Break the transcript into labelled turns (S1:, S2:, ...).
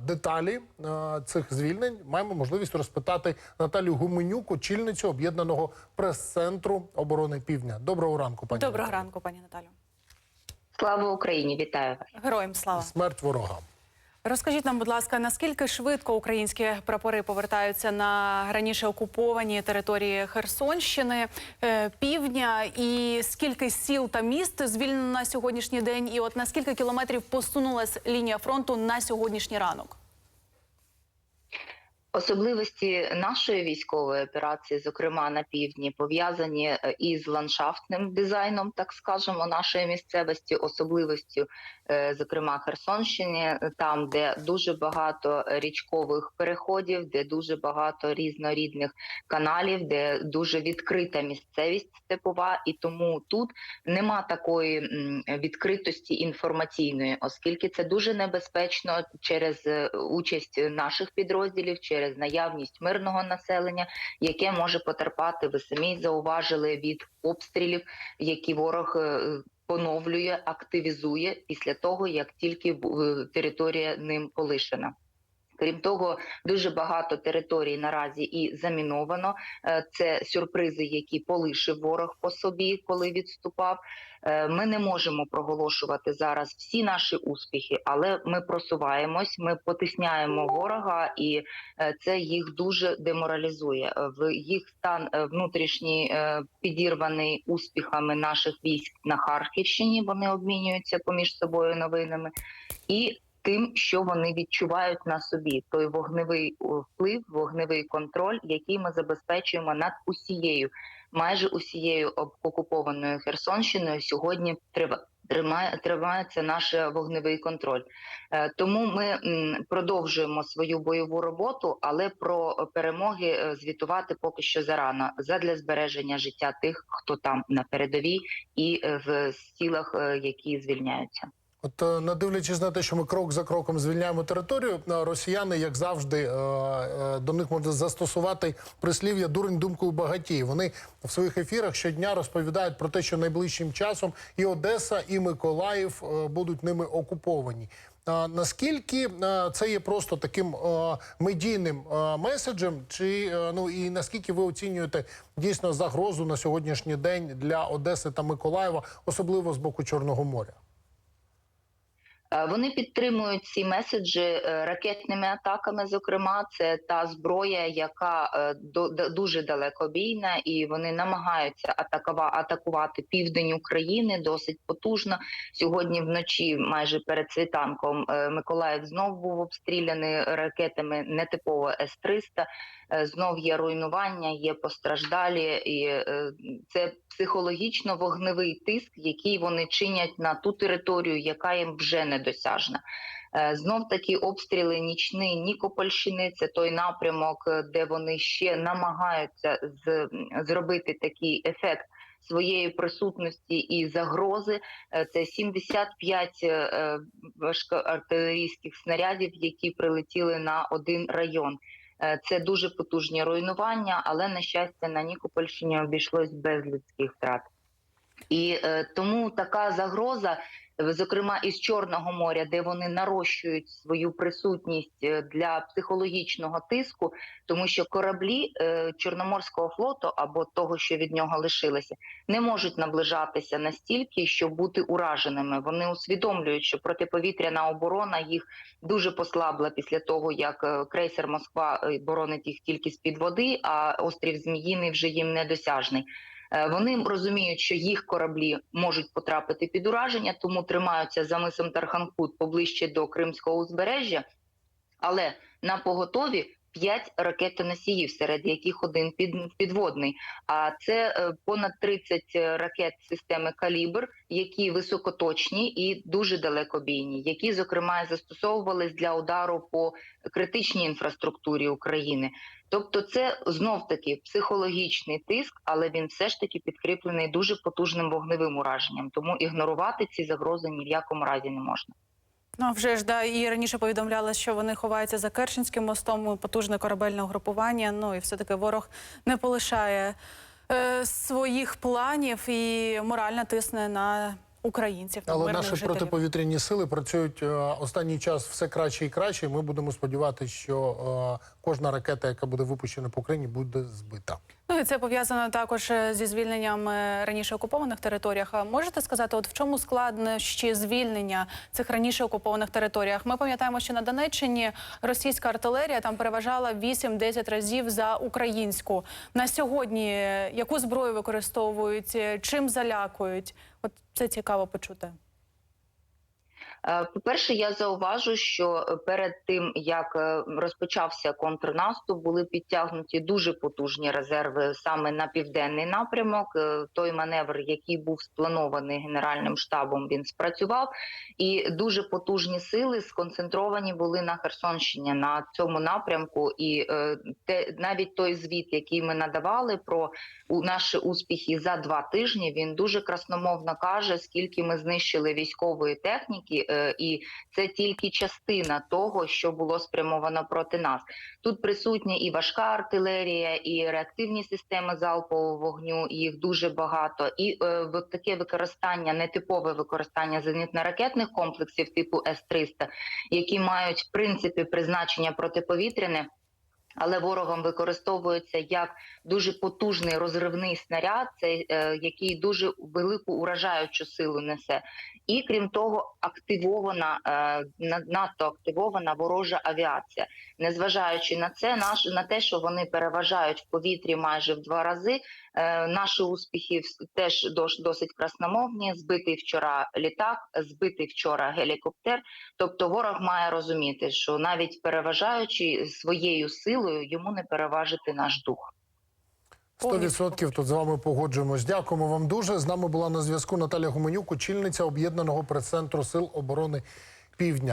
S1: деталі е, цих звільнень маємо можливість розпитати Наталію Гуменюк, очільницю об'єднаного прес-центру оборони Півдня. Доброго ранку, пані
S2: Доброго
S1: Наталі.
S2: ранку, пані Наталю.
S3: Слава Україні! Вітаю вас!
S2: Героям слава.
S1: Смерть ворогам.
S2: Розкажіть нам, будь ласка, наскільки швидко українські прапори повертаються на раніше окуповані території Херсонщини, е, півдня, і скільки сіл та міст звільнено на сьогоднішній день? І от на скільки кілометрів посунулась лінія фронту на сьогоднішній ранок?
S3: Особливості нашої військової операції, зокрема на півдні, пов'язані е, із ландшафтним дизайном, так скажемо, нашої місцевості, особливістю, е, зокрема Херсонщини, там, де дуже багато річкових переходів, де дуже багато різнорідних каналів, де дуже відкрита місцевість степова, і тому тут нема такої відкритості інформаційної, оскільки це дуже небезпечно через е, участь наших підрозділів, через наявність мирного населення, яке може потерпати. Ви самі зауважили від обстрілів, які ворог. е, Поновлює, активізує після того, як тільки е, територія ним полишена. Крім того, дуже багато територій наразі і заміновано. Е, Це сюрпризи, які полишив ворог по собі, коли відступав. Е, Ми не можемо проголошувати зараз всі наші успіхи, але ми просуваємось, ми потисняємо ворога, і е, це їх дуже деморалізує. В їх стан внутрішній підірваний успіхами наших військ на Харківщині. Вони обмінюються поміж собою новинами і тим, що вони відчувають на собі, той вогневий вплив, вогневий контроль, який ми забезпечуємо над усією, майже усією окупованою Херсонщиною. Сьогодні трива- тримає тримається наш е, вогневий контроль. Е, Тому ми продовжуємо свою бойову роботу, але про перемоги е, звітувати поки що зарано задля збереження життя тих, хто там на передовій і в сілах, е, які звільняються.
S1: От е, не дивлячись на те, що ми крок за кроком звільняємо територію, е, росіяни, як завжди, е, до них можна застосувати прислів'я дурень думкою багатій. Вони в своїх ефірах щодня розповідають про те, що найближчим часом і Одеса, і Миколаїв будуть ними окуповані. Наскільки це є просто таким медійним меседжем, чи ну і наскільки ви оцінюєте дійсно загрозу на сьогоднішній день для Одеси та Миколаєва, особливо з боку Чорного моря?
S3: Е, Вони підтримують ці меседжі е, ракетними атаками. Зокрема, це та зброя, яка е, дуже далекобійна, і вони намагаються атакува- атакувати південь України досить потужно. Сьогодні вночі, майже перед світанком, Миколаїв знов був обстріляний ракетами нетипово С-300. Е, Знов є руйнування, є постраждалі, і це психологічно вогневий тиск, який вони чинять на ту територію, яка їм вже недосяжна. Е, Знов такі обстріли нічний Нікопольщини. Це той напрямок, е, де вони ще намагаються з, зробити такий ефект. Своєї присутності і загрози Е, це 75 е, важкоартилерійських снарядів, які прилетіли на один район. Це дуже потужні руйнування, але на щастя на Нікопольщині обійшлось без людських втрат. І тому така загроза, зокрема із Чорного моря, де вони нарощують свою присутність е, для психологічного тиску, тому що кораблі е, Чорноморського флоту або того, що від нього лишилося, не можуть наближатися настільки, щоб бути ураженими. Вони усвідомлюють, що протиповітряна оборона їх дуже послабла після того, як е, крейсер Москва боронить їх тільки з під води, а острів Зміїний вже їм недосяжний. Е, Вони розуміють, що їх кораблі можуть потрапити під ураження, тому тримаються за мисом Тарханкут поближче до Кримського узбережжя, але на поготові. П'ять ракетоносіїв, серед яких один під, підводний. А це е, понад 30 ракет системи Калібр, які високоточні і дуже далекобійні, які зокрема застосовувались для удару по критичній інфраструктурі України. Тобто, це знов таки психологічний тиск, але він все ж таки підкріплений дуже потужним вогневим ураженням. Тому ігнорувати ці загрози ні в якому разі не можна.
S2: Ну вже ж да і раніше повідомляли, що вони ховаються за Керченським мостом, потужне корабельне угрупування. Ну і все таки ворог не полишає е, своїх планів і морально тисне на українців та
S1: Але наші
S2: жителів.
S1: протиповітряні сили працюють е, останній час все краще і краще. Ми будемо сподіватися, що е, кожна ракета, яка буде випущена по Україні, буде збита.
S2: Ну і це пов'язано також е, зі звільненням раніше окупованих територіях. Можете сказати, от в чому складнощі звільнення цих раніше окупованих територіях? Ми пам'ятаємо, що на Донеччині російська артилерія там переважала 8-10 разів за українську. На сьогодні яку зброю використовують, чим залякують? От це цікаво почути.
S3: Е, По-перше, я зауважу, що е, перед тим як е, розпочався контрнаступ, були підтягнуті дуже потужні резерви саме на південний напрямок. Той маневр, який був спланований генеральним штабом, він спрацював, і дуже потужні сили сконцентровані були на Херсонщині на цьому напрямку. І те навіть той звіт, який ми надавали про наші успіхи за два тижні, він дуже красномовно каже, скільки ми знищили військової техніки, і це тільки частина того, що було спрямовано проти нас. Тут присутня і важка артилерія, і реактивні системи залпового вогню. Їх дуже багато, і е, таке використання, нетипове використання зенітно-ракетних комплексів типу С-300, які мають в принципі призначення протиповітряне. Але ворогом використовується як дуже потужний розривний снаряд, цей, е, який дуже велику уражаючу силу несе. І крім того, активована е, на- надто активована ворожа авіація. Незважаючи на це, наш на те, що вони переважають в повітрі майже в два рази. Е, наші успіхи теж досить красномовні. Збитий вчора літак, збитий вчора гелікоптер. Тобто, ворог має розуміти, що навіть переважаючи своєю силою, йому не переважити наш дух.
S1: 100% тут з вами погоджуємось. Дякуємо вам дуже. З нами була на зв'язку Наталя Гуменюк, очільниця об'єднаного прес-центру сил оборони Півдня.